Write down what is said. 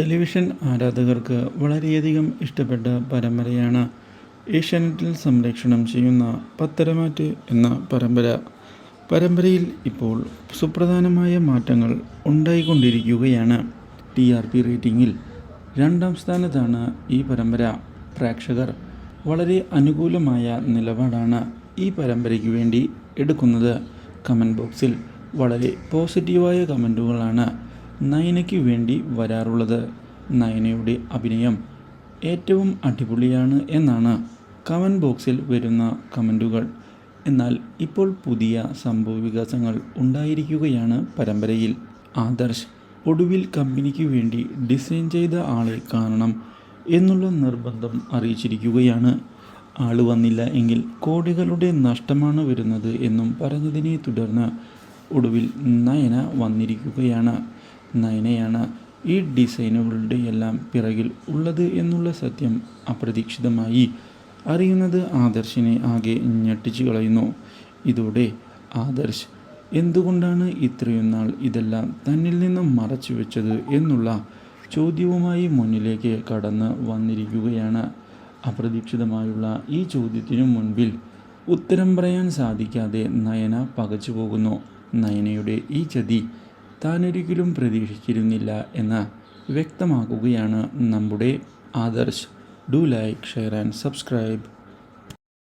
Television ആരാധകർക്ക് വളരെയധികം ഇഷ്ടപ്പെട്ട പരമ്പരയാണ് ഏഷ്യാനെറ്റിൽ സംരക്ഷണം ചെയ്യുന്ന പത്തരമാറ്റ് എന്ന പരമ്പര. പരമ്പരയിൽ ഇപ്പോൾ സുപ്രധാനമായ മാറ്റങ്ങൾ ഉണ്ടായിക്കൊണ്ടിരിക്കുകയാണ്. ടി ആർ പി റേറ്റിംഗിൽ രണ്ടാം സ്ഥാനത്താണ് ഈ പരമ്പര. പ്രേക്ഷകർ വളരെ അനുകൂലമായ നിലപാടാണ് ഈ പരമ്പരയ്ക്ക് വേണ്ടി എടുക്കുന്നത്. കമന്റ് ബോക്സിൽ വളരെ പോസിറ്റീവായ കമന്റുകളാണ് നയനയ്ക്ക് വേണ്ടി വരാറുള്ളത് നയനയുടെ അഭിനയം ഏറ്റവും അടിപൊളിയാണ് എന്നാണ് കമന്റ് ബോക്സിൽ വരുന്ന കമന്റുകൾ എന്നാൽ ഇപ്പോൾ പുതിയ സംഭവവികാസങ്ങൾ ഉണ്ടായിരിക്കുകയാണ് പരമ്പരയിൽ. ആദർശ് ഒടുവിൽ കമ്പനിക്ക് വേണ്ടി ഡിസൈൻ ചെയ്ത ആളെ കാണണം എന്നുള്ള നിർബന്ധം അറിയിച്ചിരിക്കുകയാണ്. ആൾ വന്നില്ല എങ്കിൽ കോടികളുടെ നഷ്ടമാണ് വരുന്നത് എന്നും പറഞ്ഞതിനെ തുടർന്ന് ഒടുവിൽ നയന വന്നിരിക്കുകയാണ്. നയനയാണ് ഈ ഡിസൈനുകളുടെ എല്ലാം പിറകിൽ ഉള്ളത് എന്നുള്ള സത്യം അപ്രതീക്ഷിതമായി. അറിയുന്നത് ആദർശിനെ ആകെ ഞെട്ടിച്ചു കളയുന്നു. ഇതോടെ ആദർശ് എന്തുകൊണ്ടാണ് ഇത്രയും നാൾ ഇതെല്ലാം തന്നിൽ നിന്നും മറച്ചു വെച്ചത്? എന്നുള്ള ചോദ്യവുമായി മുന്നിലേക്ക് കടന്ന് വന്നിരിക്കുകയാണ്. അപ്രതീക്ഷിതമായുള്ള ഈ ചോദ്യത്തിനു മുൻപിൽ ഉത്തരം പറയാൻ സാധിക്കാതെ നയന പകച്ചു പോകുന്നു നയനയുടെ ഈ ചതി താനൊരിക്കലും പ്രതീക്ഷിച്ചിരുന്നില്ല എന്ന് വ്യക്തമാക്കുകയാണ് നമ്മുടെ Adarsh. Do like share and subscribe.